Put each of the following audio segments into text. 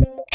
Thank you.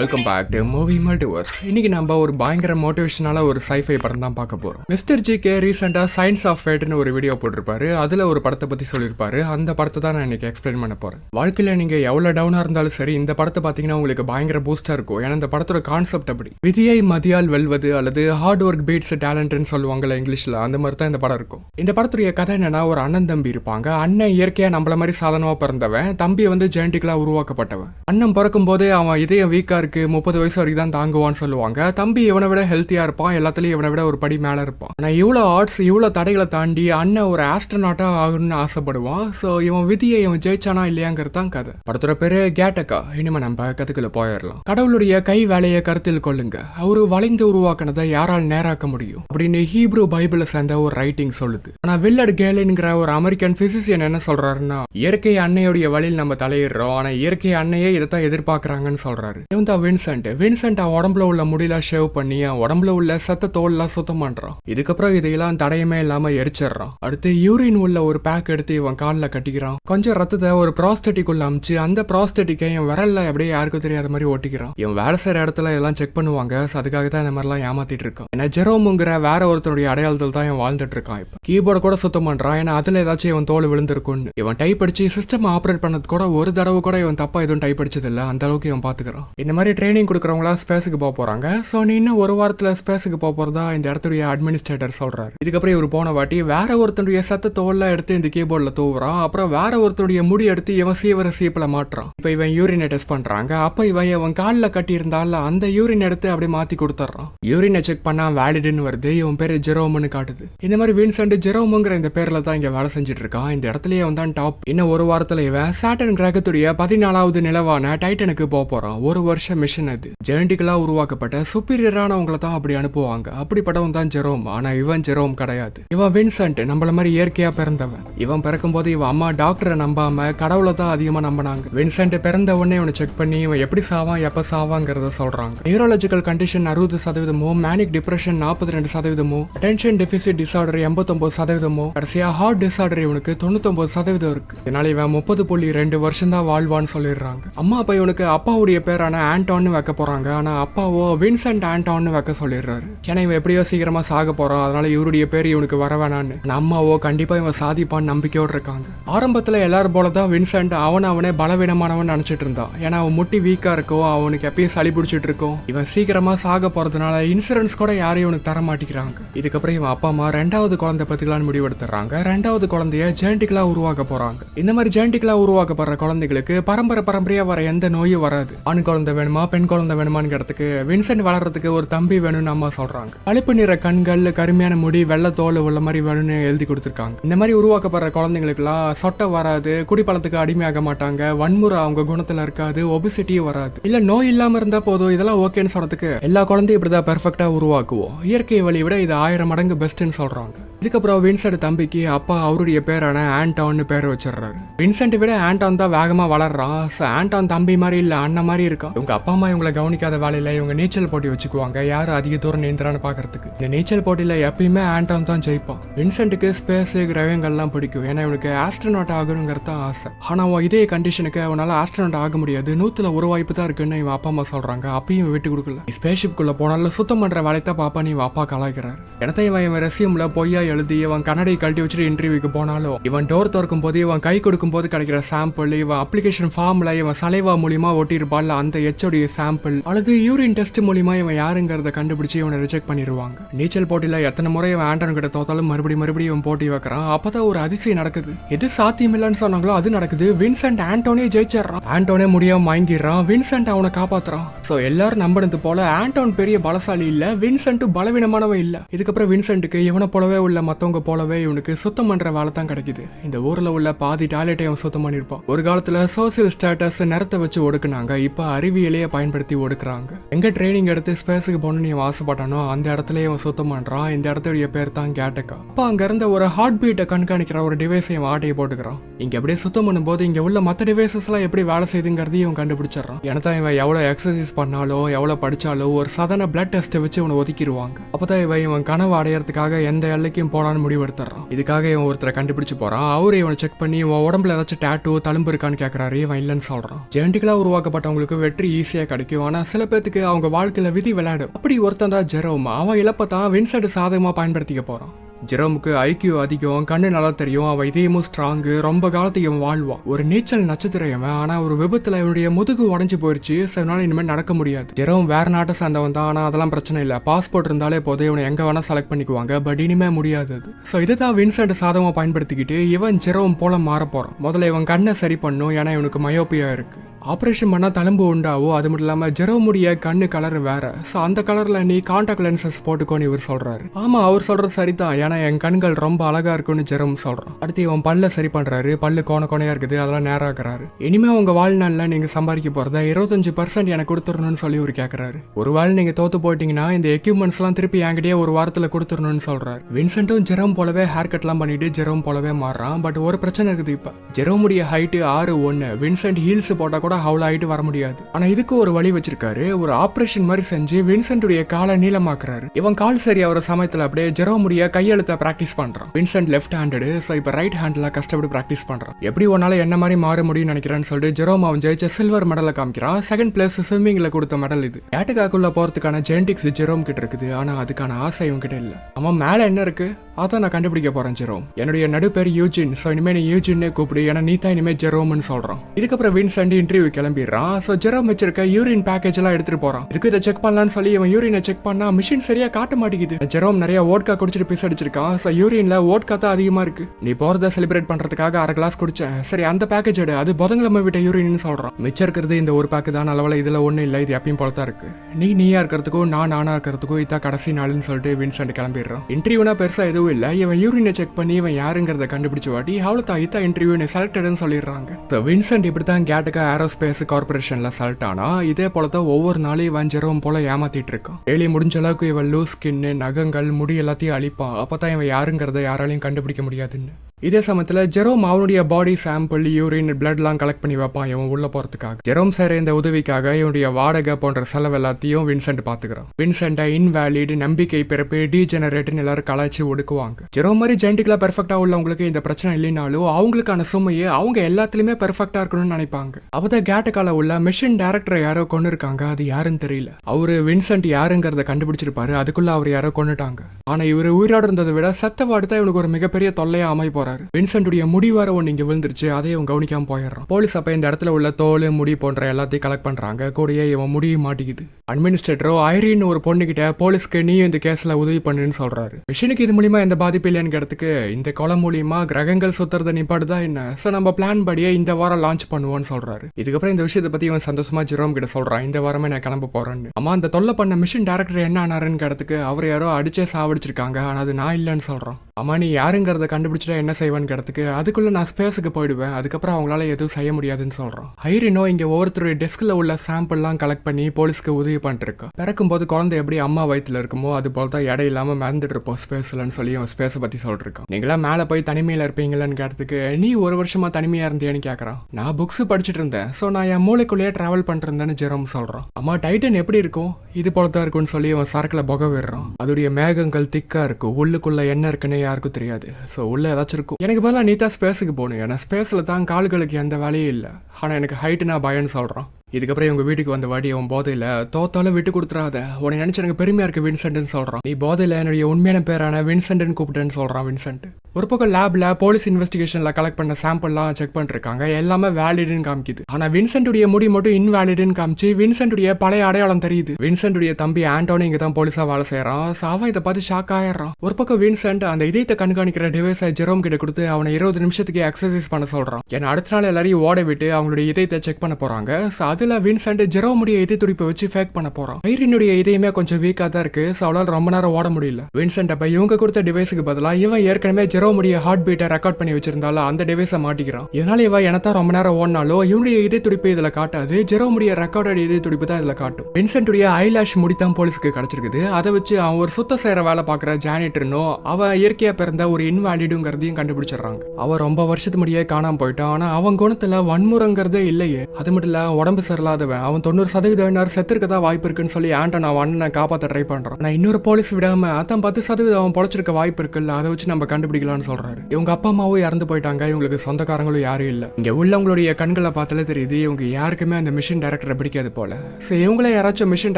Welcome back to movie multiverse இன்னைக்கு நம்ம ஒரு பயங்கர மோட்டிவேஷனால ஒரு சைஃபை படம் தான் பார்க்க போறோம். மிஸ்டர் ஜி கே ரீசெண்டாக சயின்ஸ் ஆஃப் ஃபேட்னு ஒரு வீடியோ போட்டிருப்பாரு. அதுல ஒரு படத்தை பத்தி சொல்லியிருப்பாரு. அந்த படத்தை தான் நான் இன்னைக்கு எக்ஸ்பிளைன் பண்ண போறேன். வாழ்க்கையில நீங்க எவ்வளவு டவுனா இருந்தாலும் சரி இந்த படத்தை பார்த்தீங்கன்னா உங்களுக்கு பயங்கர பூஸ்டா இருக்கும். ஏன்னா இந்த படத்தோட கான்செப்ட் அப்படி. விதியை மதியால் வெல்வது அல்லது ஹார்ட் ஒர்க் பீட்ஸ் டேலண்ட்னு சொல்லுவாங்கல்ல இங்கிலீஷ்ல அந்த மாதிரி தான் இந்த படம் இருக்கும். இந்த படத்துடைய கதை என்னன்னா ஒரு அண்ணன் தம்பி இருப்பாங்க. அண்ணன் இயற்கையா நம்மள மாதிரி சாதனமாக பிறந்தவன். தம்பி வந்து ஜெனட்டிக்கலா உருவாக்கப்பட்டவன். அண்ணன் பிறக்கும் போதே அவன் இதயம் வீக்கா இருக்கு முப்பது வயசு வரைக்கும் தான் தாங்குவான்னு சொல்லுவாங்க. தம்பி இவனை விட ஹெல்த்தியா இருப்பான். எல்லாத்துலயும் இவனை விட ஒரு படி மேல இருப்பான். ஆனா இவ்வளோ ஆர்ட்ஸ் இவ்வளோ தடைகளை தாண்டி அண்ணன் ஒரு ஆஸ்ட்ரோநாட்டா ஆகணும்னு ஆசைப்படுவான். ஸோ இவன் விதியை இவன் ஜெயிச்சானா இல்லையாங்கிறது தான் கதை. படத்தோட பேரு கேட்டக்கா. இனிமே நம்ம கத்துக்குள்ள போயிடலாம். கடவுளுடைய கை வேலையை கருத்தில் கொள்ளுங்க. அவரு வளைந்து உருவாக்குனதை யாரால் நேராக்க முடியும்? அப்படின்னு ஹீப்ரூ பைபிளை சேர்ந்த ஒரு ரைட்டிங் சொல்லுது. ஆனா வில்லட் கேலின்ங்கிற ஒரு அமெரிக்கன் பிசிசியன் என்ன சொல்றாருன்னா இயற்கை அன்னையுடைய வழியில் நம்ம தலையிடுறோம். ஆனா இயற்கை அன்னையே இதைத்தான் எதிர்பார்க்கறாங்கன்னு சொல்றாரு. இவன் வின்சென்ட் வின்சென்ட் அவன் உடம்புல உள்ள முடியெல்லாம் ஷேவ் பண்ணி அவன் உடம்புல உள்ள சத்த தோல்லாம் சுத்தம் பண்றான். இதுக்கப்புறம் இதையெல்லாம் தடையமே இல்லாம எரிச்சிடுறான். அடுத்து யூரின் உள்ள ஒரு பேக் எடுத்து இவன் காலில் கட்டிக்கிறான். கொஞ்சம் ரத்தத்தை ஒரு ப்ராஸ்தட்டிக் உள்ள அமிச்சு அந்த ப்ராஸ்தட்டிக்கை என் விரல்ல அப்படியே யாருக்கும் தெரியாத மாதிரி ஒட்டிக்கிறான் இவன் வேலை செய்யற இடத்துல இதெல்லாம் செக் பண்ணுவாங்க அதுக்காக தான் இந்த மாதிரிலாம் ஏமாத்திட்டு இருக்கான். ஏன்னா ஜெரோமுங்கிற வேற ஒருத்தருடைய அடையாளத்தில் தான் இவன் வாழ்ந்துட்டு இருக்கான் இப்போ. கீபோர்டு கூட சுத்தம் பண்றான் ஏன்னா அதுல ஏதாச்சும் இவன் தோல் விழுந்திருக்கும்னு. இவன் டைப் அடிச்சு சிஸ்டம் ஆப்ரேட் பண்ணது கூட ஒரு தடவை கூட இவன் தப்பா எதுவும் டைப் அடிச்சது இல்லை அந்த அளவுக்கு இவன் பாத்துக்கிறான். இந்த மாதிரி ட்ரைனிங் கொடுக்குறவங்களா ஸ்பேஸுக்கு போக போறாங்க. ஸோ நீ இன்னும் ஒரு வாரத்துல ஸ்பேஸுக்கு போக போறதா இந்த இடத்துடைய அட்மினிஸ்ட்ரேட்டர் சொல்றாரு. இதுக்கப்புறம் இவர் போன வாட்டி வேற ஒருத்தனுடைய சத்த தோல்ல எடுத்து இந்த கீபோர்டில் தூவுறான். அப்புறம் வேற ஒருத்தனுடைய முடி எடுத்து இவன் சீவர சீப்பில் மாட்டுறான். இப்போ இவன் யூரினை டெஸ்ட் பண்றாங்க. அப்போ இவன் இவன் காலில் கட்டியிருந்தால அந்த யூரின் எடுத்து அப்படியே மாத்தி கொடுத்துட்றான் யூரினை செக் பண்ணா வேலிடுன்னு வருது. இவன் பேர் ஜெரோமுன்னு காட்டுது. இந்த மாதிரி வின்சென்ட் ஜெரோமுங்கிற இந்த பேர்ல தான் இங்க வேலை செஞ்சுட்டு இருக்கான். இந்த இடத்துலயே வந்தான் டாப் இன்னும் ஒரு வாரத்துல இவன் சாட்டன் கிரகத்துடைய பதினாலாவது நிலவான டைட்டனுக்கு போக போறான். ஒரு வருஷம் மிஷன் அது. ஜெனடிக்கலாக உருவாக்கப்பட்ட சுப்பீரியரானவங்கள தான் அப்படி அனுப்புவாங்க. அப்படிப்பட்டவன் தான் ஜெரோம். ஆனால் இவன் ஜெரோம் கிடையாது. இவன் வின்சென்ட். நம்மள மாதிரி இயற்கையா பிறந்தவன். இவன் பிறக்கும் போது இவன் அம்மா டாக்டரை நம்பாம கடவுளை தான் அதிகமா நம்பினாங்க. வின்சென்ட் பிறந்த உடனே இவனை செக் பண்ணி இவன் எப்படி சாவான் எப்ப சாவாங்கிறத சொல்றாங்க. நியூரலாஜிக்கல் கண்டிஷன் அறுபது சதவீதமும் மேனிக் டிப்ரெஷன் நாற்பத்தி ரெண்டு சதவீதமும் அட்டென்ஷன் டெபிசிட் டிசார்டர் எண்பத்தொன்பது சதவீதமும் கடைசியா ஹார்ட் டிசார்டர் இவனுக்கு தொண்ணூத்தொன்பது சதவீதம் இருக்கு. இதனால இவன் முப்பது புள்ளி ரெண்டு வருஷம் தான் வாழ்வான்னு சொல்லிடுறாங்க. அம்மா அப்பா இவனுக்கு அப்பாவுடைய பேரான ஆண்டான்னு வைக்க போகிறாங்க ஆனால் அப்பாவோ வின்சென்ட் ஆண்டான்னு வைக்க சொல்லிடுறாரு. ஏன்னா இவன் எப்படியோ சீக்கிரமா சாக போறான். அதனால் இவருடைய பேர் இவனுக்கு வர வேணான்னு அம்மாவோ கண்டிப்பா இவன் சாதிப்பான்னு நம்பிக்கையோடு இருக்காங்க. ஆரம்பத்தில் எல்லாரும் போல தான் வின்சென்ட் அவன் அவனே பலவீனமானவன் நினைச்சிட்டு இருந்தான் ஏன்னா அவன் முட்டி வீக்கா இருக்கோ அவனுக்கு எப்பயும் சளி பிடிச்சிட்டு இருக்கோம். இவன் சீக்கிரமா சாக போறதுனால இன்சூரன்ஸ் கூட யாரையும் இவனுக்கு தர மாட்டேங்கிறாங்க. இதுக்கப்புறம் இவன் அப்பா அம்மா ரெண்டாவது குழந்தை பற்றிக்கலான்னு முடிவெடுத்துறாங்க ரெண்டாவது குழந்தைய ஜெனட்டிக்கலாக உருவாக்க போறாங்க. இந்த மாதிரி ஜெனட்டிக்கலாக உருவாக்கப்படுற குழந்தைகளுக்கு பரம்பரை பரம்பரையாக வர எந்த நோயும் வராது. ஆண் குழந்தை வேணுமா? பெண் குழந்தை கேட்டதுக்கு வின்சென்ட் வளர்றதுக்கு ஒரு தம்பி வேணும்னு அம்மா சொல்றாங்க. பழுப்பு நிற கண்கள் கருமையான முடி வெள்ளை தோல் உள்ள மாதிரி வேணும்னு எழுதி கொடுத்துருக்காங்க. இந்த மாதிரி உருவாக்கப்படுற குழந்தைங்களுக்குலாம் சொட்டை வராது குடிப்பழத்துக்கு அடிமையாக மாட்டாங்க வன்முறை அவங்க குணத்துல இருக்காது ஒபிசிட்டியும் வராது. இல்ல நோய் இல்லாம இருந்தா போதும் இதெல்லாம் ஓகேன்னு சொல்றதுக்கு எல்லா குழந்தையும் இப்படிதான் பெர்ஃபெக்டா உருவாக்குவோம். இயற்கை வழி விட இது ஆயிரம் மடங்கு பெஸ்ட்னு சொல்றாங்க. இதுக்கப்புறம் வின்சென்ட் தம்பிக்கு அப்பா அவருடைய பேரான ஆண்டான்னு பேர் வச்சிடுறாரு. வின்சென்ட் விட ஆண்டான் தான் வேகமா வளர்றான். ஸோ ஆண்டான் தம்பி மாதிரி இல்ல அண்ணன் மாதிரி இருக்கான். இவங்க அப்பா அம்மா இவங்களை கவனிக்காத வேலையில இவங்க நீச்சல் போட்டி வச்சுக்குவாங்க. யார் அதிக தூரம் நீந்துறான்னு பாக்குறதுக்கு இந்த நீச்சல் போட்டியில எப்பயுமே ஆண்டான் தான் ஜெயிப்பான். வின்சென்ட்டுக்கு ஸ்பேஸ் கிரகங்கள்லாம் பிடிக்கும். ஏன்னா இவனுக்கு ஆஸ்ட்ரோனாட் ஆகணுங்கிறது தான் ஆசை. ஆனா அவன் இதே கண்டிஷனுக்கு அவனால ஆஸ்ட்ரோனாட் ஆக முடியாது. நூத்துல ஒரு வாய்ப்பு தான் இருக்குன்னு இவன் அப்பா அம்மா சொல்றாங்க. அப்பயும் விட்டு கொடுக்கல. ஸ்பேஸ்ஷிப் குள்ள போனாலும் சுத்தம் பண்ற வேலையை தான் பாப்பா நீ அப்பா கலாய்க்கிறார். எனத்தை இவன் இவன் பொய்யா எழுதி இவன் கண்ணடை கழட்டி வச்சுட்டு இன்டர்வியூக்கு போனாலும் இவன் டோர் திறக்கும் போது இவன் கை கொடுக்கும் போது கிடைக்கிற சாம்பிள் இவன் அப்ளிகேஷன் ஃபார்ம்ல இவன் சலைவா மூலியமா ஒட்டியிருப்பாள் அந்த எச்சோடைய சாம்பிள் அல்லது யூரின் டெஸ்ட் மூலியமா இவன் யாருங்கிறத கண்டுபிடிச்சு இவனை ரிஜெக்ட் பண்ணிடுவாங்க. நீச்சல் போட்டியில எத்தனை முறை இவன் ஆண்டன் கிட்ட தோத்தாலும் மறுபடியும் மறுபடியும் இவன் போட்டி வைக்கிறான். அப்பதான் ஒரு அதிசயம் நடக்குது. எது சாத்தியமில்லைன்னு சொன்னாங்களோ அது நடக்குது. வின்சென்ட் ஆண்டோனே ஜெயிச்சிடறான். ஆண்டோனே முடியாம வாங்கிடுறான் வின்சென்ட் அவனை காப்பாத்துறான். சோ எல்லாரும் நம்பினது போல ஆண்டோன் பெரிய பலசாலி இல்ல. வின்சென்ட் பலவீனமானவன் இல்ல. இதுக்கப்புறம் வின்சென்ட்டுக்கு இவனை போலவே உள்ள மற்றவங்க போலவே இவனுக்கு சுத்தம் பண்ணுற வேலை தான் கிடைக்குது. இந்த ஊரில் உள்ள பாதி டாய்லெட்டை அவன் சுத்தம் பண்ணியிருப்பான். ஒரு காலத்தில் சோசியல் ஸ்டேட்டஸ் நிறத்தை வச்சு ஒடுக்குனாங்க. இப்போ அறிவியலையே பயன்படுத்தி ஒடுக்குறாங்க. எங்கே ட்ரைனிங் எடுத்து ஸ்பேஸுக்கு போகணும்னு இவன் ஆசைப்பட்டானோ அந்த இடத்துலயே அவன் சுத்தம் பண்ணுறான் இந்த இடத்துடைய பேர் தான் கேட்டக்கா. அப்போ அங்கேருந்து ஒரு ஹார்ட் பீட்டை கண்காணிக்கிற ஒரு டிவைஸை இவன் ஆட்டையை போட்டுக்கிறான். இங்கே அப்படியே சுத்தம் பண்ணும்போது இங்கே உள்ள மற்ற டிவைசஸ்லாம் எப்படி வேலை செய்யுதுங்கிறதையும் இவன் கண்டுபிடிச்சிடறான். ஏன்னா இவன் எவ்வளோ எக்ஸசைஸ் பண்ணாலோ எவ்வளோ படித்தாலோ ஒரு சாதாரண பிளட் டெஸ்ட்டை வச்சு இவனை ஒதுக்கிடுவாங்க. அப்போ தான் இவன் இவன் கனவு அடையிறதுக்காக எந்த எல்லைக்கும் போனானு முடிவு முடிவெடுத்துறான் இதுக்காக இவன் ஒருத்தரை கண்டுபிடிச்சு போறான். அவரு இவனை செக் பண்ணி உன் உடம்புல ஏதாச்சும் டேட்டூ தழும்பு இருக்கான்னு கேட்கறாரு இவன் இல்லைன்னு சொல்றான். ஜெனடிக்கலா உருவாக்கப்பட்டவங்களுக்கு வெற்றி ஈஸியா கிடைக்கும். ஆனா சில பேத்துக்கு அவங்க வாழ்க்கையில விதி விளையாடும் அப்படி ஒருத்தன் தான் ஜெரோமா அவன் இழப்பத்தான் தான் சாதகமா பயன்படுத்திக்க போறான். ஜெரோமுக்கு ஐக்கியூ அதிகம் கண்ணு நல்லா தெரியும் அவன் இதயமும் ஸ்ட்ராங்கு ரொம்ப காலத்துக்கு இவன் வாழ்வான் ஒரு நீச்சல் நட்சத்திரம் இவன் ஆனா ஒரு விபத்துல இவனுடைய முதுகு உடஞ்சு போயிருச்சு so இனிமேல் நடக்க முடியாது. ஜெரோம் வேற நாட்டை சார்ந்தவன் தான் ஆனா அதெல்லாம் பிரச்சனை இல்லை. பாஸ்போர்ட் இருந்தாலே போதும் இவனை எங்க வேணா செலக்ட் பண்ணிக்குவாங்க பட் இனிமே முடியாது அது. ஸோ இதை தான் வின்சென்ட் சாதகமாக பயன்படுத்திக்கிட்டு இவன் ஜெரோம் போல மாற போறான். முதல்ல இவன் கண்ணை சரி பண்ணும் ஏன்னா இவனுக்கு மயோப்பியா இருக்கு. ஆப்ரேஷன் பண்ணால் தழும்பு உண்டாகும் அது மட்டும் இல்லாமல் ஜெரோமுடைய கண்ணு கலர் வேற. ஸோ அந்த கலரில் நீ காண்டாக்ட் லென்சஸ் போட்டுக்கோன்னு இவர் சொல்கிறாரு ஆமாம் அவர் சொல்கிறது சரிதான். ஏன்னா என் கண்கள் ரொம்ப அழகாக இருக்குன்னு ஜெரோம் சொல்கிறான் அடுத்து இவன் பல்ல சரி பண்ணுறாரு பல்லு கோண கோணையாக இருக்குது. அதெல்லாம் நேராக்குறாரு இனிமேல் உங்கள் வாழ்நாளில் நீங்கள் சம்பாதிக்க போகிறத இருபத்தஞ்சு பர்சன்ட் எனக்கு கொடுத்துடணும்னு சொல்லி இவர் கேட்குறாரு ஒரு வேளை நீங்கள் தோத்து போயிட்டீங்கன்னா இந்த எக்யூப்மெண்ட்ஸ்லாம் திருப்பி என்கிட்டயே ஒரு வாரத்தில் கொடுத்துடணும்னு சொல்கிறாரு வின்சென்ட்டும் ஜெரோம் போலவே ஹேர் கட்லாம் பண்ணிட்டு ஜெரோம் போலவே மாறுறான். பட் ஒரு பிரச்சனை இருக்குது இப்போ. ஜெரோமுடைய ஹைட்டு ஆறு ஒன்று வின்சென்ட் ஹீல்ஸ் போட்டால் கூட அவ்வளோ ஆகிட்டு வர முடியாது. ஆனால் இதுக்கு ஒரு வழி வச்சிருக்காரு. ஒரு ஆப்ரேஷன் மாதிரி செஞ்சு வின்சென்ட்டுடைய காலை நீளமாக்குறாரு. இவன் கால் சரி ஆகிற சமயத்தில் அப்படியே ஜெரோமுடைய கையெழுத்த ப்ராக்டிஸ் பண்ணுறான் வின்சென்ட் லெஃப்ட் ஹேண்டடு ஸோ இப்போ ரைட் ஹேண்டில் கஷ்டப்பட்டு ப்ராக்டிஸ் பண்ணுறான் எப்படி உன்னால என்ன மாதிரி மாற முடியும்னு நினைக்கிறேன்னு சொல்லிட்டு ஜெரோம் அவன் ஜெயிச்ச சில்வர் மெடலை காமிக்கிறான். செகண்ட் பிளேஸ் ஸ்விம்மிங்கில் கொடுத்த மெடல் இது. ஏட்டுக்காக்குள்ள போகிறதுக்கான ஜெனடிக்ஸ் ஜெரோம் கிட்ட இருக்குது. ஆனால் அதுக்கான ஆசை இவன்கிட்ட இல்லை. அவன் மேலே என்ன இருக்கு? அதான் நான் கண்டுபிடிக்க போறேன் ஜெரோம். என்னுடைய நடுப்பேர் யூஜின். ஸோ இனிமேல் நீ யூஜின்னே கூப்பிடு. ஏன்னா நீ தான் இனிமேல் ஜெரோம்னு சொல்றான். இதுக்கப்புறம் வின்சென்ட் இன்டர்வியூ கிளம்பிடுறான் ஸோ ஜெரோம் வச்சிருக்க யூரின் பேக்கேஜ் எல்லாம் எடுத்துட்டு போறான். இதுக்கு இதை செக் பண்ணலாம்னு சொல்லி இவன் யூரினை செக் பண்ணா மிஷின் சரியா காட்ட மாட்டேங்குது. ஜெரோம் நிறைய ஓட்கா குடிச்சிட்டு பிஸ் அடிச்சிருக்கான். ஸோ யூரின்ல ஓட்கா தான் அதிகமா இருக்கு. நீ போறத செலிப்ரேட் பண்றதுக்காக அரை கிளாஸ் குடிச்சேன் சரி அந்த பேக்கேஜ் எடு. அது புதங்கிழமை விட்ட யூரின்னு சொல்றான். மிச்சம் இருக்கிறது இந்த ஒரு பேக்கு தான். அளவில் இதுல ஒன்றும் இல்லை. இது எப்பயும் போல தான் இருக்கு. நீ நீயா இருக்கிறதுக்கும் நான் நானா இருக்கிறதுக்கும் இதான் கடைசி நாள்னு சொல்லிட்டு வின்சென்ட் கிளம்பிடுறான். இன்டர்வியூனா பெருசா எதுவும் இல்லை. இவன் யூரினை செக் பண்ணி இவன் யாருங்கிறத கண்டுபிடிச்சு வாட்டி அவ்வளோ தான் இதான் இன்டர்வியூ செலக்டட்னு சொல்லிடுறாங்க. ஸோ வின்சென்ட் இப்படி தான் கேட்டுக்கா ஏரோஸ்பேஸ் கார்பரேஷன்ல செலக்ட் ஆனா இதே போல தான் ஒவ்வொரு நாளையும் இவன் ஜெரோம் போல ஏமாத்திட்டு இருக்கான். டெய்லி முடிஞ்ச அளவுக்கு இவன் லூஸ் ஸ்கின்னு நகங்கள் முடி எல்லாத்தையும் அழிப்பான். அப்பதான் இவன் யாருங்கிறத யாராலையும் கண்டுபிடிக்க முடியாதுன்னு. இதே சமயத்தில் ஜெரோம் அவனுடைய பாடி சாம்பிள் யூரின் பிளட்லாம் கலெக்ட் பண்ணி வைப்பான் இவன் உள்ள போறதுக்காக. ஜெரோம் சார் இந்த உதவிக்காக இவனுடைய வாடகை போன்ற செலவு எல்லாத்தையும் வின்சென்ட் பாத்துக்கிறான் வின்சென்ட்டை இன்வேலிட் நம்பிக்கை பிறப்பு டீஜெனரேட்னு எல்லாரும் கலாய்ச்சி ஒடுக்குவாங்க. ஜெரோம் மாதிரி ஜென்டிக்கலாக பெர்ஃபெக்டாக உள்ளவங்களுக்கு இந்த பிரச்சனை இல்லைனாலும் அவங்களுக்கான சுமையை அவங்க எல்லாத்துலேயுமே பெர்ஃபெக்டாக இருக்கணும்னு நினைப்பாங்க. அப்பதான் கேட்டக்கால உள்ள மிஷின் டேரக்டரை யாரோ கொண்டு இருக்காங்க அது யாருன்னு தெரியல. அவரு வின்சென்ட் யாருங்கிறத கண்டுபிடிச்சிருப்பாரு அதுக்குள்ள அவர் யாரோ கொண்டுட்டாங்க ஆனால் இவர் உயிரோடு இருந்ததை விட சத்தவாடு தான் இவனுக்கு ஒரு மிகப்பெரிய தொல்லையா அமைய போறாரு. வின்சென்ட்டுடைய முடி வர ஒன்று இங்க விழுந்துருச்சு அதை அவன் கவனிக்காம போயிடுறான். போலீஸ் அப்ப இந்த இடத்துல உள்ள தோல் முடி போன்ற எல்லாத்தையும் கலெக்ட் பண்றாங்க. கூடயே இவன் முடிய மாட்டிக்குது. அட்மினிஸ்ட்ரேட்டரோ ஐரின் ஒரு பொண்ணுகிட்ட போலீஸ்க்கு நீயும் இந்த கேஸ்ல உதவி பண்ணுன்னு சொல்றாரு. மிஷினுக்கு இது மூலியமா எந்த பாதிப்பு இல்லைன்னு இடத்துக்கு இந்த கொலை மூலியமா கிரகங்கள் சுத்துறத நிப்பாடுதா என்ன? ஸோ நம்ம பிளான் படியே இந்த வாரம் லான்ச் பண்ணுவோம்னு சொல்றாரு. இதுக்கப்புறம் இந்த விஷயத்தை பத்தி இவன் சந்தோஷமா ஜெரோம் கிட்ட சொல்றான். இந்த வாரமே நான் கிளம்ப போறேன்னு. அம்மா அந்த தொல்லை பண்ண மிஷின் டேரக்டர் என்ன ஆனாருன்னு கிடத்துக்கு அவர் யாரோ அடிச்சே சாவடிச்சிருக்காங்க. ஆனா அது நான் இல்லைன்னு சொல்றான். அம்மா நீ யாருங்கிறத கண்டுபிடிச்சிட்டா என்ன செய்வேன்னு கிடத்துக்கு அதுக்குள்ள நான் ஸ்பேஸுக்கு போயிடுவேன். அதுக்கப்புறம் அவங்களால எதுவும் செய்ய முடியாதுன்னு சொல்கிறான் ஐரினோ இங்க ஒவ்வொருத்தருடைய டெஸ்க்ல உள்ள சாம்பிள்லாம் கலெக்ட் பண்ணி போலீஸ்க்கு உதவி பண்ணிட்டு இருக்கா பிறக்கும்போது குழந்தை எப்படி அம்மா வயிற்றுல இருக்குமோ அது போல தான் எடை இல்லாம மறந்துட்டு இருப்போம். ஸ்பேஸ்லன்னு சொல்லி அவன் ஸ்பேஸை பத்தி சொல்லிருக்கான் நீங்களாம் மேலே போய் தனிமையில இருப்பீங்களான்னு கேட்டதுக்கு நீ ஒரு வருஷமா தனிமையா இருந்தியான்னு கேட்கறான் நான் புக்ஸ் படிச்சுட்டு இருந்தேன். ஸோ நான் என் மூளைக்குள்ளேயே டிராவல் பண்ணிருந்தேன்னு ஜெரோம் சொல்றான். அம்மா டைட்டன் எப்படி இருக்கும்? இது போல தான் இருக்கும்னு சொல்லி அவன் சரக்குல புகை விடுறான். அதோடைய மேகங்கள் திக்கா இருக்கும். உள்ளுக்குள்ள என்ன இருக்குன்னு யாருக்கும் தெரியாது. ஸோ உள்ள ஏதாச்சும் இருக்கும். எனக்கு பதிலாக நீ ஸ்பேஸுக்கு போகணும். ஏன்னா ஸ்பேஸில் தான் கால்களுக்கு எந்த வேலையும் இல்லை. ஆனால் எனக்கு ஹைட்டு நான் பயம்னு சொல்கிறோம் இதுக்கப்புறம் இவங்க வீட்டுக்கு வந்த வாடி அவன் போதையில் தோத்தாலும் விட்டு கொடுத்துறாத. உன்னை நினைச்சு எனக்கு பெருமையா இருக்கு வின்சென்ட்னு சொல்றான். நீ போதையில் என்னுடைய உண்மையான பேரான வின்சென்ட்னு கூப்பிட்டேன்னு சொல்றான் வின்சென்ட். ஒரு பக்கம் லேப்ல போலீஸ் இன்வெஸ்டிகேஷன்ல கலெக்ட் பண்ண சாம்பிள்லாம் செக் பண்ணிருக்காங்க. எல்லாமே வேலிடுன்னு காமிக்குது. ஆனா வின்சென்ட்டுடைய முடி மட்டும் இன்வேலிடுன்னு காமிச்சு வின்சென்ட்டுடைய பழைய அடையாளம் தெரியுது. வின்சென்ட்டுடைய தம்பி ஆண்டோனி இங்க தான் போலீஸா வேலை செய்யறான் So அவன் இதை பார்த்து ஷாக் ஆயிடுறான். ஒரு பக்கம் வின்சென்ட் அந்த இதயத்தை கண்காணிக்கிற டிவைஸை ஜெரோம் கிட்ட கொடுத்து அவனை இருபது நிமிஷத்துக்கு எக்ஸசைஸ் பண்ண சொல்றான். ஏன்னா அடுத்த நாள் எல்லாரையும் ஓட விட்டு அவங்களுடைய இதயத்தை செக் பண்ண போறாங்க. ஸோ அதில் வின்சென்ட் ஜெரோமுடைய இதய துடிப்பை வச்சு ஃபேக் பண்ண போறான். ஐரினுடைய இதயமே கொஞ்சம் வீக்கா தான் இருக்கு ஸோ அவளால் ரொம்ப நேரம் ஓட முடியல. வின்சென்ட் அப்ப இவங்க கொடுத்த டிவைஸுக்கு பதிலாக இவன் ஏற்கனவே ஜெரோமுடைய ஹார்ட் பீட்டை ரெக்கார்ட் பண்ணி வச்சிருந்தாலும் அந்த டிவைஸை மாட்டிக்கிறான். இதனால இவன் எனத்தான் ரொம்ப நேரம் ஓடினாலும் இவனுடைய இதய துடிப்பு இதுல காட்டாது ஜெரோமுடைய ரெக்கார்டட் இதய துடிப்பு தான் இதுல காட்டும். வின்சென்ட்டுடைய ஐலாஷ் முடித்தான் போலீஸுக்கு கிடைச்சிருக்குது. அதை வச்சு அவன் ஒரு சுத்த செய்யற வேலை பார்க்குற ஜானிட்டர்னோ அவன் இயற்கையாக பிறந்த ஒரு இன்வாலிடுங்கிறதையும் கண்டுபிடிச்சிடுறாங்க. அவன் ரொம்ப வருஷத்து முடியே காணாமல் போயிட்டான். ஆனால் அவன் குணத்துல வன்முறைங்கிறதே இல்லையே. அது மட்டும் இல்ல உடம்பு சரியில்லாதவன் அவன் தொண்ணூறு சதவீதம் நேரம் செத்துருக்க தான் வாய்ப்பு இருக்குன்னு சொல்லி ஆண்டன் அவன் அண்ணனை காப்பாற்ற ட்ரை பண்ணுறான் நான் இன்னொரு போலீஸ் விடாம அதான் பத்து சதவீதம் அவன் பொழைச்சிருக்க வாய்ப்பு இருக்குல்ல அதை வச்சு நம்ம கண்டுபிடிக்கலாம்னு சொல்றாரு. இவங்க அப்பா அம்மாவும் இறந்து போயிட்டாங்க இவங்களுக்கு சொந்தக்காரங்களும் யாரும் இல்லை. இங்க உள்ளவங்களுடைய கண்களை பார்த்தாலே தெரியுது இவங்க யாருக்குமே அந்த மிஷின் டேரக்டரை பிடிக்காது போல. சோ இவங்களே யாராச்சும் மிஷின்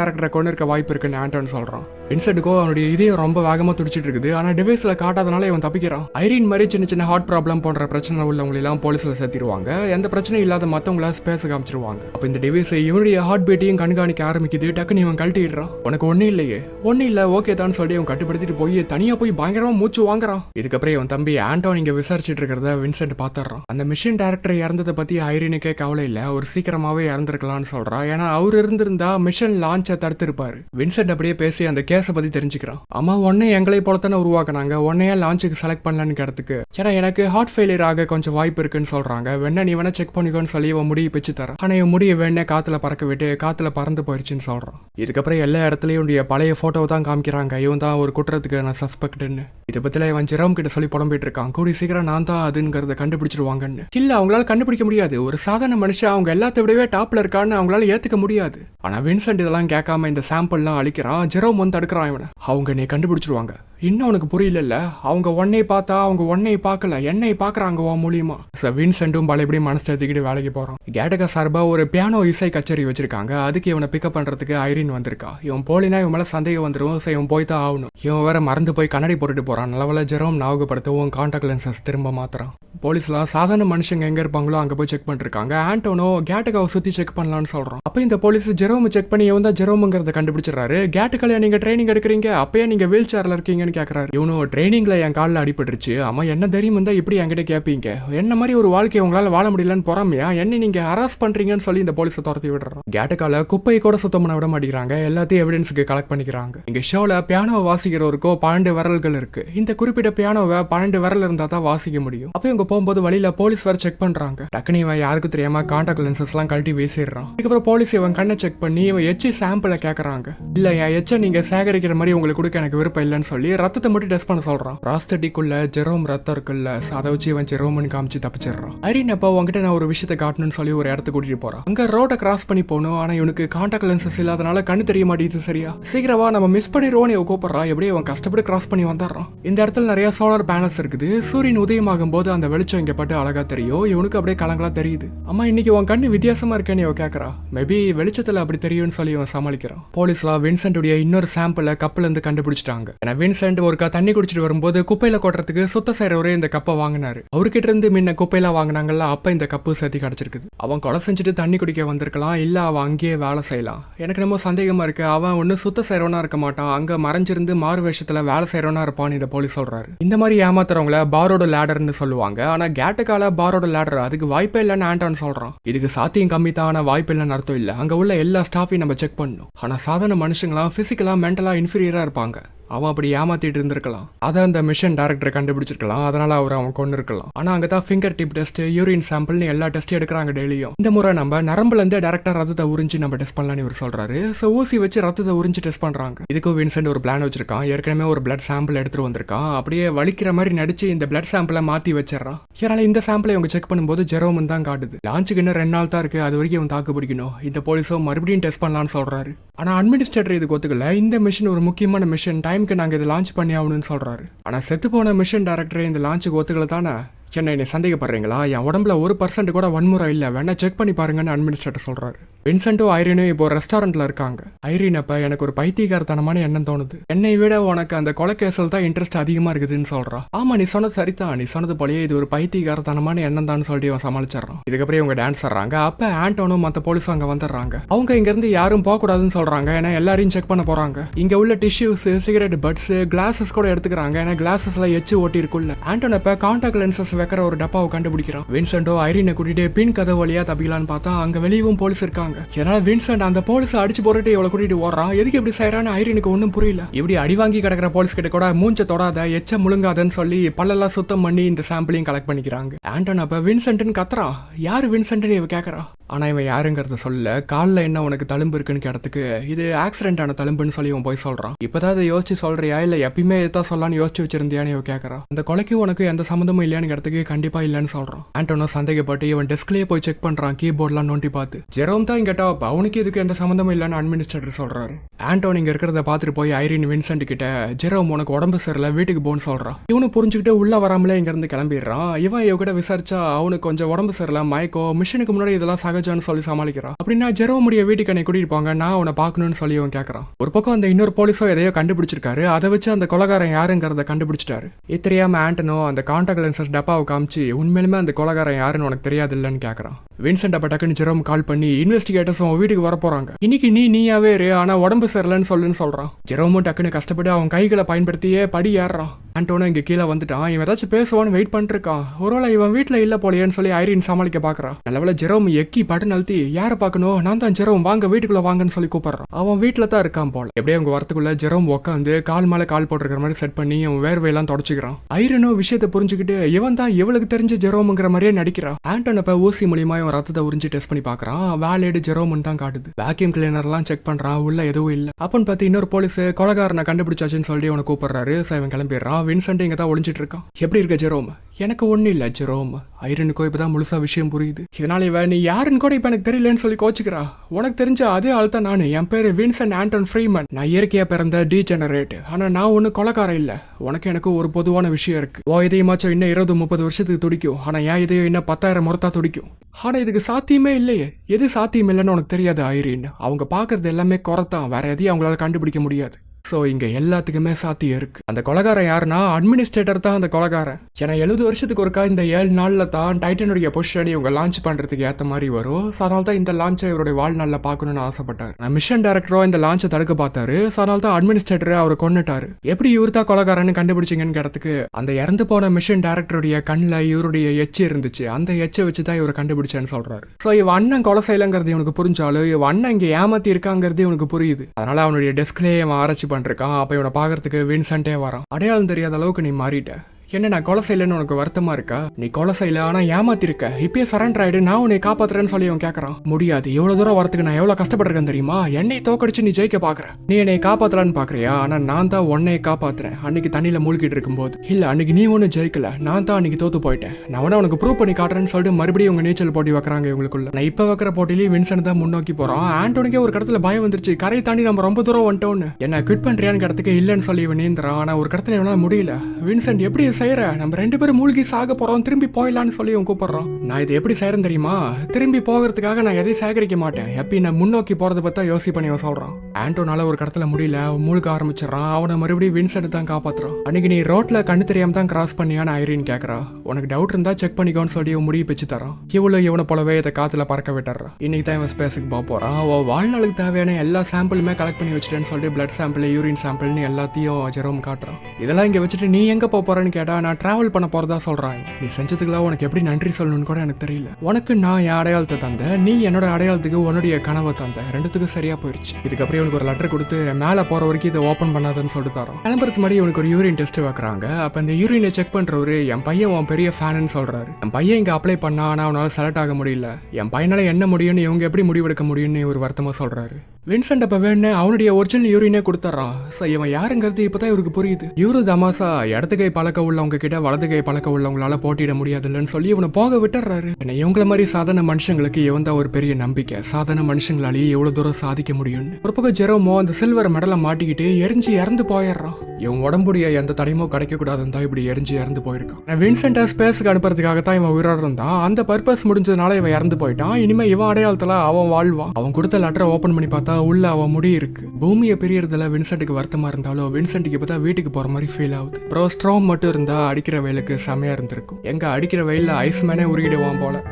டேரக்டரை கொண்டு இருக்க வாய்ப்பு இருக்குன்னு ஆண்டோன்னு சொல்றான். வின்சென்ட்டுக்கோ அவனுடைய இதயம் ரொம்ப வேகமாக துடிச்சிட்டு இருக்குது. ஆனால் டிவைஸில் காட்டாதனால இவன் தப்பிக்கிறான். ஐரின் மாதிரி சின்ன சின்ன ஹார்ட் ப்ராப்ளம் போன்ற பிரச்சனை உள்ளவங்களெல்லாம் போலீஸில் சேர்த்திடுவாங்க எந்த பிரச்சனையும் இல்லாத மற்றவங்கள ஸ்பேஸ் காமிச்சிருவாங்க. அப்போ இந்த டிவைஸை இவனுடைய ஹார்ட் பீட்டையும் கண்காணிக்க ஆரம்பிக்குது. டக்குன்னு இவன் கழட்டிடுறான். உனக்கு ஒன்றும் இல்லையே. ஒன்றும் இல்ல ஓகே தான் சொல்லி அவன் கட்டுப்படுத்திட்டு போய் தனியா போய் பயங்கரமா மூச்சு வாங்குறான். இதுக்கப்புறம் இவன் தம்பி ஆண்டோ இங்கே விசாரிச்சுட்டு இருக்கிறத வின்சென்ட் பாத்துறான் அந்த மிஷின் டேரக்டர் இறந்ததை பத்தி ஐரினுக்கே கவலை இல்லை. அவர் சீக்கிரமாவே இறந்துருக்கலாம்னு சொல்றான் ஏன்னா அவர் இருந்திருந்தா மிஷன் லான்ச்சை தடுத்திருப்பார். வின்சென்ட் அப்படியே பேசி அந்த கேஸை பத்தி தெரிஞ்சுக்கிறான் அம்மா உடனே எங்களை போல தானே உருவாக்குனாங்க. உன்னையே லான்ச்சுக்கு செலக்ட் பண்ணலான்னு கிடத்துக்கு ஏன்னா எனக்கு ஹார்ட் ஃபெயிலியர் ஆக கொஞ்சம் வாய்ப்பு இருக்குன்னு சொல்றாங்க. வேணா நீ வேணா செக் பண்ணிக்கோன்னு சொல்லி இவன் முடியை பிச்சு தரான் ஆனா இவன் முடிய வேணே காத்துல பறக்க விட்டு காத்துல பறந்து போயிடுச்சுன்னு சொல்றான். இதுக்கப்புறம் எல்லா இடத்துலையும் உடைய பழைய போட்டோவை தான் காமிக்கிறாங்க. இவன் தான் ஒரு குற்றத்துக்கு நான் சஸ்பெக்ட்னு இதை பற்றில இவன் ஜெரோம் கிட்ட சொல்லி புலம்பிட்டு இருக்கான். கூடி சீக்கிரம் நான் தான் அதுங்கிறத கண்டுபிடிச்சிருவாங்கன்னு. இல்ல அவங்களால கண்டுபிடிக்க முடியாது. ஒரு சாதாரண மனுஷன் அவங்க எல்லாத்த விடவே டாப்ல இருக்கான்னு அவங்களால ஏத்துக்க முடியாது. ஆனா வின்சென்ட் இதெல்லாம் கேட்காம இந்த சாம்பிள்லாம் அழிக்கிறான். ஜெரோம் வந்து தடுக்கிறான் இவனை. அவங்க என்னை கண்டுபிடிச்சிருவாங்க. இன்னும் உனக்கு புரியலல்ல? அவங்க ஒன்னை பார்த்தா அவங்க ஒன்னை பார்க்கல என்னை பார்க்குறாங்க உன் மூலியமா சார் வின்சென்ட்டும் பழையபடி மனசு எடுத்துக்கிட்டு வேலைக்கு போகிறான் கேட்டகா சார்பாக ஒரு பியானோ இசை கச்சேரி வச்சிருக்காங்க. அதுக்கு இவனை பிக்கப் பண்ணுறதுக்கு ஐரின் வந்திருக்கா. இவன் போலினா இவன் மேலே சந்தேகம் வந்துடும் சார் இவன் போய் தான் ஆகணும். இவன் வேற மறந்து போய் கண்ணாடி போட்டுட்டு போகிறான் நல்லவள ஜெரோம் ஞாபகப்படுத்தவும் கான்டாக்ட் லென்சஸ் திரும்ப மாத்துறான். போலீஸ்லாம் சாதாரண மனுஷங்க எங்கே இருப்பாங்களோ அங்கே போய் செக் பண்ணிருக்காங்க. ஆண்டோனோ கேட்டகாவை சுற்றி செக் பண்ணலான்னு சொல்கிறோம் அப்போ இந்த போலீஸ் ஜெரோம் செக் பண்ணி இவன் தான் ஜெரோமுங்கிறத கண்டுபிடிச்சிடறாரு. கேட்டுக்கலையா நீங்கள் ட்ரைனிங் எடுக்கிறீங்க? அப்பயே நீங்கள் வீல் சேரில் இருக்கீங்கன்னு கேக்குறாரு. இவனும் ட்ரைனிங்ல என் காலில் அடிபட்டுருச்சு. அம்மா என்ன தைரியம் இருந்தா இப்படி என்கிட்ட கேட்பீங்க என்ன மாதிரி ஒரு வாழ்க்கையை உங்களால வாழ முடியலன்னு பொறாமையா? என்ன நீங்க ஹராஸ் பண்றீங்கன்னு சொல்லி இந்த போலீஸை துரத்தி விடுறான். கேட்டக்கால குப்பையை கூட சுத்தம் பண்ண விட மாட்டேங்கிறாங்க. எல்லாத்தையும் எவிடன்ஸுக்கு கலெக்ட் பண்ணிக்கிறாங்க. இங்கே ஷோல பியானோவை வாசிக்கிறவருக்கோ பன்னெண்டு விரல்கள் இருக்கு. இந்த குறிப்பிட்ட பியானோவை பன்னெண்டு விரல் இருந்தா தான் வாசிக்க முடியும். அப்போ இவங்க போகும்போது வழியில போலீஸ் வேற செக் பண்றாங்க. டக்குனு இவன் யாருக்கும் தெரியாம கான்டாக்ட் எல்லாம் கழட்டி வீசிடுறான். அதுக்கப்புறம் போலீஸ் இவன் கண்ணை செக் பண்ணி இவன் எச்சி சாம்பிளை கேக்குறாங்க. இல்ல என் எச்சை நீங்க சேகரிக்கிற மாதிரி உங்களுக்கு கொடுக்க எனக்கு விருப்பம் இல்லைன்னு சொல்லி ரத்தத்தை மட்டும் டெஸ்ட் பண்ண சொல்றான். ராஸ்தடிக்குள்ள ஜெரோம் ரத்தம் இருக்குல்ல அதை வச்சு இவன் ஜெரோம்னு காமிச்சு தப்பிச்சிடுறான். ஐரின் அப்போ உங்ககிட்ட நான் ஒரு விஷயத்தை காட்டணும்னு சொல்லி ஒரு இடத்துக்கு கூட்டிட்டு போறான். அங்க ரோட்டை கிராஸ் பண்ணி போகணும் ஆனா இவனுக்கு கான்டாக்ட் லென்சஸ் இல்லாதனால கண்ணு தெரிய மாட்டேங்குது சரியா? சீக்கிரமா நம்ம மிஸ் பண்ணிடுவோம் இவன் கூப்பிடுறா எப்படியும் அவன் கஷ்டப்பட்டு கிராஸ் பண்ணி வந்துடுறான். இந்த இடத்துல நிறைய சோலார் பேனல்ஸ் இருக்குது. சூரியன் உதயமாகும் போது அந்த வெளிச்சம் இங்க பட்டு அழகா தெரியும். இவனுக்கு அப்படியே கலங்களா தெரியுது. அம்மா இன்னைக்கு உன் கண்ணு வித்தியாசமா இருக்கேன்னு இவன் கேக்குறா. மேபி வெளிச்சத்துல அப்படி தெரியும்னு சொல்லி இவன் சமாளிக்கிறான். போலீஸ்லாம் வின்சென்ட்டுடைய இன்னொரு சாம்பிளை கப்பல இருந்து கண்டுபிடிச்சிட்டாங்க. ஏன்னா வின்சென்ட் ஒருக்கா தண்ணி குடிச்சிட்டு வரும்போது குப்பையில கொட்டுறதுக்கு சுத்த செய்யறவரே இந்த கப்பை வாங்கினாரு. அவர்கிட்ட இருந்து முன்ன குப்பையில வாங்கினாங்கல்ல அப்ப இந்த கப்பு சதி கிடைச்சிருக்குது. அவன் கொலை செஞ்சுட்டு தண்ணி குடிக்க வந்திருக்கலாம் இல்ல அவன் அங்கேயே வேலை செய்யலாம். எனக்கு நம்ம சந்தேகமா இருக்கு. அவன் ஒன்னும் சுத்த செய்யறவனா இருக்க மாட்டான். அங்க மறைஞ்சிருந்து மாறு வேஷத்துல வேலை செய்யறவனா இருப்பான்னு இந்த போலீஸ் சொல்றாரு. இந்த மாதிரி ஏமாத்துறவங்கள பாரோட லேடர்னு சொல்லுவாங்க. ஆனா கேட்டுக்கால பாரோட லேடர் அதுக்கு வாய்ப்பே இல்லைன்னு ஆண்டான் சொல்றான். இதுக்கு சாத்தியம் கம்மி தான் ஆனா வாய்ப்பு இல்லைன்னு அர்த்தம் இல்ல. அங்க உள்ள எல்லா ஸ்டாஃபையும் நம்ம செக் பண்ணணும். ஆனா சாதாரண மனுஷங்களாம் பிசிக்கலா மென்டலா இன்ஃபீரியரா இருப்பாங்க. அவன் அப்படி ஏமாத்திட்டு இருந்திருக்கலாம். அதை அந்த மிஷன் டைரக்டர் கண்டுபிடிச்சிருக்கலாம். அதனால அவர் அவன் கொண்டு இருக்கலாம் ஆனா அங்க தான் ஃபிங்கர் டிப் டெஸ்ட் யூரின் சாம்பிள்னு எல்லா டெஸ்ட்டும் எடுக்கிறாங்க டெய்லியும். இந்த முறை நம்ம நரம்புல இருந்து டேரக்டா ரத்தத்தை உறிஞ்சு நம்ம டெஸ்ட் பண்ணலாம்னு இவர் சொல்றாரு. ஸோ ஊசி வச்சு ரத்தத்தை உறிஞ்சு டெஸ்ட் பண்றாங்க. இதுக்கும் வின்சென்ட் ஒரு பிளான் வச்சிருக்கான். ஏற்கனவே ஒரு பிளட் சாம்பிள் எடுத்துட்டு வந்திருக்கான். அப்படியே வலிக்கிற மாதிரி நடிச்சு இந்த பிளட் சாம்பிளை மாத்தி வச்சிடறான். இதனால இந்த சாம்பிளை இவங்க செக் பண்ணும்போது ஜெரோமன் தான் காட்டுது. லான்ச்சுக்கு இன்னும் ரெண்டு நாள் தான் இருக்கு. அது வரைக்கும் இவன் தாக்கு பிடிக்கணும். இந்த போலீஸும் மறுபடியும் டெஸ்ட் பண்ணலாம்னு சொல்றாரு. ஆனா அட்மினிஸ்ட்ரேட்டர் இதுக்கு ஒத்துக்கல. இந்த மிஷின் ஒரு முக்கியமான மிஷின் டைம் டைமுக்கு நாங்கள் இதை லான்ச் பண்ணி ஆகணும்னு சொல்கிறாரு ஆனால் செத்து போன மிஷன் டேரக்டரே இந்த லான்ச்சுக்கு ஒத்துக்கல தானே? என்ன என்னை சந்தேகப்படுறீங்களா? என் உடம்புல ஒரு பர்சன்ட் கூட வன்முறை இல்லை. வேணா செக் பண்ணி பாருங்கன்னு அட்மினிஸ்ட்ரேட்டர் சொல்றாரு. வின்சென்ட்டும் ஐரினும் இப்போ ரெஸ்டாரண்ட்டில் இருக்காங்க. ஐரின் அப்போ எனக்கு ஒரு பைத்தியகாரத்தனமான எண்ணம் தோணுது. என்னை விட உனக்கு அந்த கொலைக்கேசல் தான் இன்ட்ரெஸ்ட் அதிகமா இருக்குதுன்னு சொல்கிறா ஆமா நீ சொன்னது சரிதான். நீ சொன்னது போலயே இது ஒரு பைத்தியகாரத்தனமான எண்ணம் தான் சொல்லிட்டு அவன் சமாளிச்சிடறான். இதுக்கப்புறம் இவங்க டான்ஸ் ஆடுறாங்க. அப்ப ஆண்டோனும் மத்த போலீஸும் அங்க வந்துடுறாங்க. அவங்க இங்க இருந்து யாரும் போகக்கூடாதுன்னு சொல்கிறாங்க சொல்றாங்க. ஏன்னா எல்லாரையும் செக் பண்ண போறாங்க. இங்க உள்ள டிஷ்யூஸ் சிகரெட் பட்ஸ் கிளாஸஸ் கூட எடுத்துக்கிறாங்க. ஏன்னா கிளாஸஸ்லாம் எச்சு ஓட்டி இருக்குல்ல ஆண்டோன் அப்ப கான்டாக்ட் லென்சஸ் வைக்கிற ஒரு டப்பாவை கண்டுபிடிக்கிறான். வின்சென்டோ ஐரினை கூட்டிட்டு பின் கதை வழியா தப்பிக்கலான்னு பார்த்தா அங்க வெளியவும் போலீஸ் இருக்காங்க. இதனால வின்சென்ட் அந்த போலீஸ் அடிச்சு போட்டுட்டு இவளை கூட்டிட்டு ஓடுறான். எதுக்கு இப்படி செய்யறான்னு ஐரினுக்கு ஒன்றும் புரியல. இப்படி அடி வாங்கி கிடக்கிற போலீஸ் கிட்ட கூட மூஞ்ச தொடாத எச்ச முழுங்காதன்னு சொல்லி பல்லெல்லாம் சுத்தம் பண்ணி இந்த சாம்பிளையும் கலெக்ட் பண்ணிக்கிறாங்க. ஆண்டன் அப்ப வின்சென்ட்னு கத்துறான். யாரு வின்சென்ட்னு இவ கேட்கறான் ஆனா இவன் யாருங்கிறத சொல்ல காலில் என்ன உனக்கு தழும்பு இருக்குன்னு கேட்டதுக்கு இது ஆக்சிடென்ட் ஆன தழும்புன்னு சொல்லி இவன் போய் சொல்றான். இப்பதான் யோசிச்சு சொல்றியா? இல்ல எப்பயுமே எதா சொல்லலாம்னு யோசிச்சு வச்சிருந்தியான்னு இவ கேட்கறான் அந்த கொலைக்கு உனக்கு எந்த சம்மந்தமும் இல்லையான்னு கேட்டதுக்கு கண்டிப்பா இல்லைன்னு சொல்றான். ஆண்டோனோ சந்தேகப்பட்டு இவன் டெஸ்க்லயே போய் செக் பண்றான் கீபோர்ட்லாம் நோண்டி பார்த்து. ஜெரோம் தான் கேட்டா டாப் அவனுக்கு இதுக்கு எந்த சம்மந்தமும் இல்லைன்னு அட்மினிஸ்ட்ரேட்டர் சொல்றாரு. ஆண்டோன் இங்க இருக்கிறத பார்த்துட்டு போய் ஐரின் வின்சென்ட் கிட்ட ஜெரோம் உனக்கு உடம்பு சரியில்லை வீட்டுக்கு போன்னு சொல்றான். இவனு புரிஞ்சுக்கிட்டு உள்ள வராமலே இங்க இருந்து கிளம்பிடுறான். இவன் இவகிட்ட விசாரிச்சா அவனுக்கு கொஞ்சம் உடம்பு சரியில்லை மயக்கோ மிஷனுக்கு முன்னாடி இதெல்லாம் சகஜம்னு சொல்லி சமாளிக்கிறான். அப்படின்னா ஜெரோமுடைய வீட்டுக்கு என்னை கூட்டிட்டு போங்க நான் உன்னை பார்க்கணும்னு சொல்லி அவன் கேட்கறான் ஒரு பக்கம் அந்த இன்னொரு போலீஸோ எதையோ கண்டுபிடிச்சிருக்காரு. அதை வச்சு அந்த கொலகாரன் யாருங்கிறத கண்டுபிடிச்சிட்டாரு. இது ஆண்டனோ அந்த கான்டாக்ட் லென்சஸ் டப்பாவை காமிச்சு உண்மையிலுமே அந்த கொலகாரன் யாருன்னு உனக்கு தெரியாது இல்லைன்னு கேட்குறான் வின்சென்ட் அப்ப டக்குன்னு ஜெரோம் கால் பண்ணி இன்வெஸ்டிகேட்டர்ஸ் அவன் வீட்டுக்கு வர போறாங்க இன்னைக்கு நீ நீயாவே இரு ஆனா உடம்பு சரியில்லைன்னு சொல்லுன்னு சொல்றான். ஜெரோமும் டக்குன்னு கஷ்டப்பட்டு அவன் கைகளை பயன்படுத்தியே படி ஏறுறான். ஆண்டோனோ இங்க கீழே வந்துட்டான். இவன் ஏதாச்சும் பேசுவான்னு வெயிட் பண்ணிருக்கான். ஒருவேளை இவன் வீட்ல இல்ல போலையேன்னு சொல்லி ஐரின் சமாளிக்க பாக்குறான். நல்லவேளை ஜெரோம் எக்கி பட்டு நழுத்தி யாரை பார்க்கணும்? நான் தான் ஜெரோம் வாங்க வீட்டுக்குள்ள வாங்கன்னு சொல்லி கூப்பிடுறான். அவன் வீட்ல தான் இருக்கான் போல. எப்படியே அவங்க வரத்துக்குள்ள ஜெரோம் உட்காந்து கால் மேல கால் போட்டிருக்கிற மாதிரி செட் பண்ணி அவன் வேர்வையெல்லாம் தொடச்சிக்கிறான். ஐரனும் விஷயத்தை புரிஞ்சுக்கிட்டு இவன் தான் இவளுக்கு தெரிஞ்ச ஜெரோமுங்கிற மாதிரியே நடிக்கிறான் ஆண்டன் அப்ப ஊசி மூலியமா இவன் ரத்தத்தை உறிஞ்சு டெஸ்ட் பண்ணி பாக்குறான். வேலையடு ஜெரோம்னு தான் காட்டுது. வேக்யூம் கிளீனர்லாம் செக் பண்றான். உள்ள எதுவும் இல்ல. அப்பன்னு பார்த்து இன்னொரு போலீஸ் கொலகாரனை கண்டுபிடிச்சாச்சுன்னு சொல்லி அவனை கூப்பிடுறாரு. சோ இவன் கிளம்பிடுறான். வின்சென்ட் இங்க தான் ஒளிஞ்சிட்டு இருக்கான். எப்படி இருக்க ஜெரோம்? எனக்கு ஒண்ணு இல்ல ஜெரோம். ஐரனுக்கோ இப்பதான் முழுசா விஷயம் புரியுது. இதனால இவன் நீ யாருன்னு கூட இப்ப எனக்கு தெரியலன்னு சொல்லி கோச்சுக்கிறா. உனக்கு தெரிஞ்ச அதே ஆள் தான் நான். என் பேரு வின்சன் ஆண்டன் ஃப்ரீமன். நான் இயற்கையா பிறந்த டி ஜெனரேட் ஆனா நான் ஒண்ணு கொலக்காரன் இல்ல. உனக்கு எனக்கு ஒரு பொதுவான விஷயம் இருக்கு. ஓ இதயமாச்சும் இன்னும் இருபது முப்பது வருஷத்துக்கு துடிக்கும். ஆனா ஏன் இதயம் இன்னும் பத்தாயிரம் முறத்தா துடிக்கும். ஆனா இதுக்கு சாத்தியமே இல்லையே. எது சாத்தியம் இல்லைன்னு உனக்கு தெரியாது ஐரின். அவங்க பாக்குறது எல்லாமே குறத்தான் வேற எதையும் அவங்களால கண்டுபிடிக்க முடியாது. ஸோ இங்கே எல்லாத்துக்குமே சாத்தியம் இருக்கு. அந்த கொலகாரன் யாருன்னா அட்மினிஸ்ட்ரேட்டர் தான் அந்த கொலகாரன். ஏன்னா எழுபது வருஷத்துக்கு ஒருக்கா இந்த ஏழு நாளில் தான் டைட்டனுடைய பொஷன் இவங்க லான்ச் பண்ணுறதுக்கு ஏற்ற மாதிரி வரும். ஸோ அதனால தான் இந்த லான்ச்சை இவருடைய வாழ்நாளில் பார்க்கணும்னு ஆசைப்பட்டார். மிஷன் டேரக்டரோ இந்த லான்ச்சை தடுக்க பார்த்தாரு. ஸோ அதனால தான் அட்மினிஸ்ட்ரேட்டரை அவரை கொண்டுட்டாரு எப்படி இவர் தான் கொலகாரன்னு கண்டுபிடிச்சிங்கன்னு கேட்டதுக்கு அந்த இறந்து போன மிஷன் டேரக்டருடைய கண்ணில் இவருடைய எச்சு இருந்துச்சு. அந்த எச்சை வச்சு தான் இவரை கண்டுபிடிச்சேன்னு சொல்கிறார் ஸோ இவன் அண்ணன் கொலை செய்யலங்கிறது இவனுக்கு புரிஞ்சாலும் இவன் அண்ணன் இங்கே ஏமாத்தி இருக்காங்கிறது இவனுக்கு புரியுது. அதனால அவனுடைய டெஸ்க்லேயே அவன் ஆராய்ச்சி பண்ணிருக்கான். அப்போ இவனை பார்க்கறதுக்கு வின்சென்ட்டே வரான். அடையாளம் தெரியாத அளவுக்கு நீ மாறிட்ட. என்ன நான் கொலை செய்யலன்னு உனக்கு வருத்தமா இருக்கா? நீ கொலை செய்யல ஆனா ஏமாத்திருக்க. இப்பயே சரண்டர் ஆயிடு நான் உன்னை காப்பாத்துறேன்னு சொல்லி அவன் கேக்குறான். முடியாது எவ்வளவு தூரம் வரத்துக்கு நான் எவ்வளவு கஷ்டப்பட்டிருக்கேன் தெரியுமா? என்னை தோக்கடிச்சு நீ ஜெயிக்க பாக்குற. நீ என்னை காப்பாத்தலான்னு பாக்குறியா? ஆனா நான் தான் உன்னை காப்பாத்துறேன். அன்னைக்கு தண்ணியில மூழ்கிட்டு இருக்கும்போது. இல்ல அன்னைக்கு நீ ஒன்னும் ஜெயிக்கல. நான் தான் அன்னைக்கு தோத்து போயிட்டேன். நான் உடனே உனக்கு ப்ரூவ் பண்ணி காட்டுறேன்னு சொல்லிட்டு மறுபடியும் உங்க நீச்சல் போட்டி வைக்கிறாங்க இவங்களுக்குள்ள. நான் இப்ப வைக்கிற போட்டிலேயே வின்சென்ட் தான் முன்னோக்கி போறோம் ஆண்டோனிக்கே ஒரு கடத்துல பயம் வந்துருச்சு. கரையை தாண்டி நம்ம ரொம்ப தூரம் வந்துட்டோம்னு. என்ன குவிட் பண்றியான்னு கடத்துக்கு இல்லைன்னு சொல்லி இவன் நீந்துறான். ஆனா ஒரு கடத்துல இவனால முடியல. வின்சென்ட் எப்படி செய்யற? நம்ம ரெண்டு பேரும் மூழ்கி சாக போறோம் திரும்பி போயிடலான்னு சொல்லி உன் கூப்பிடுறான். நான் இதை எப்படி செய்யறேன் தெரியுமா? திரும்பி போகிறதுக்காக நான் எதையும் சேகரிக்க மாட்டேன். எப்படி நான் முன்னோக்கி போறதை பத்தி யோசி பண்ணி அவன் சொல்றான். ஆண்டோனால ஒரு கடத்துல முடியல மூழ்க ஆரம்பிச்சிடறான். அவனை மறுபடியும் வின்சென்ட் தான் காப்பாத்துறான். அன்னைக்கு நீ ரோட்ல கண்ணு தெரியாம தான் கிராஸ் பண்ணியான்னு ஐரின் கேக்குறா. உனக்கு டவுட் இருந்தா செக் பண்ணிக்கோன்னு சொல்லி முடிவு பிச்சு தரான் இவ்வளவு இவனை போலவே இதை காத்துல பறக்க விட்டுறான் இன்னைக்கு தான் இவன் ஸ்பேஸுக்கு போக போறான். அவன் வாழ்நாளுக்கு தேவையான எல்லா சாம்பிளுமே கலெக்ட் பண்ணி வச்சுட்டேன்னு சொல்லிட்டு பிளட் சாம்பிள் யூரின் சாம்பிள்னு எல்லாத்தையும் ஜெரோம் காட்டுறான். இதெல்லாம் இங்க வச்சுட்டு நீ எங்க போக போறேன்னு கேட்டா நான் ட்ராவல் பண்ண போறதா சொல்றான் நீ செஞ்சதுக்குலாம் உனக்கு எப்படி நன்றி சொல்லணும்னு கூட எனக்கு தெரியல. உனக்கு நான் என் அடையாளத்தை தந்த நீ என்னோட அடையாளத்துக்கு உன்னுடைய கனவை தந்த. ரெண்டுத்துக்கும் சரியா போயிருச்சு. இதுக்கப்புறம் இவனுக்கு ஒரு லெட்டர் கொடுத்து மேலே போற வரைக்கும் இதை ஓப்பன் பண்ணாதன்னு சொல்லிட்டு தரோம். கிளம்புறது மாதிரி இவனுக்கு ஒரு யூரின் டெஸ்ட் வைக்கிறாங்க. அப்ப இந்த யூரினை செக் பண்றவரு என் பையன் உன் பெரிய ஃபேனுன்னு சொல்றாரு. என் பையன் இங்க அப்ளை பண்ணா ஆனா அவனால செலக்ட் ஆக முடியல. என் பையனால என்ன முடியும்னு இவங்க எப்படி முடிவெடுக்க முடியும்னு ஒரு வருத்தமா சொல்றாரு. வின்சென்ட் அப்ப வேணுன்னு அவனுடைய ஒரிஜினல் யூரினே கொடுத்துட்றான் ஸோ இவன் யாருங்கிறது இப்பதான் இவருக்கு புரியுது. யூரு தமாசா இடத்துக்கை பழக்க உள்ளவங்க கிட்ட வலது கை பழக்க உள்ளவங்களால போட்டியிட முடியாதுல்லன்னு சொல்லி இவனை போக விட்டுறாரு என்ன இவங்கள மாதிரி சாதாரண மனுஷங்களுக்கு இவன் தான் ஒரு பெரிய நம்பிக்கை. சாதாரண மனுஷங்களாலேயே எவ்வளவு தூரம் சாதிக்க முடியும்னு. ஒரு பக்கம் ஜெரோமோ அந்த சில்வர் மெடலை மாட்டிக்கிட்டு எரிஞ்சு இறந்து போயிடுறான். இவன் உடம்புடைய எந்த தடையுமோ கிடைக்க கூடாதுன்னு தான் இப்படி எரிஞ்சு இறந்து போயிருக்கான். வின்சென்டா வின்சென்ட்டை ஸ்பேஸுக்கு அனுப்புறதுக்காக தான் இவன் உயிரோட இருந்தான். அந்த பர்பஸ் முடிஞ்சதுனால இவன் இறந்து போயிட்டான். இனிமே இவன் அடையாளத்துல அவன் வாழ்வான். அவன் கொடுத்த லெட்டரை ஓபன் பண்ணி பார்த்தா உள்ள அவன் முடி இருக்கு. பூமியை பிரியறதுல வின்சென்ட்டுக்கு வருத்தமா இருந்தாலும் வின்சென்ட்டுக்கு பார்த்தா வீட்டுக்கு போற மாதிரி ஃபீல் ஆகுது. ப்ரோ ஸ்ட்ராங் மட்டும் இருந்தா அடிக்கிற வயலுக்கு செமையா இருந்திருக்கும். எங்க அடிக்கிற வயலில் ஐஸ்மேனே உருகிடுவான் போல.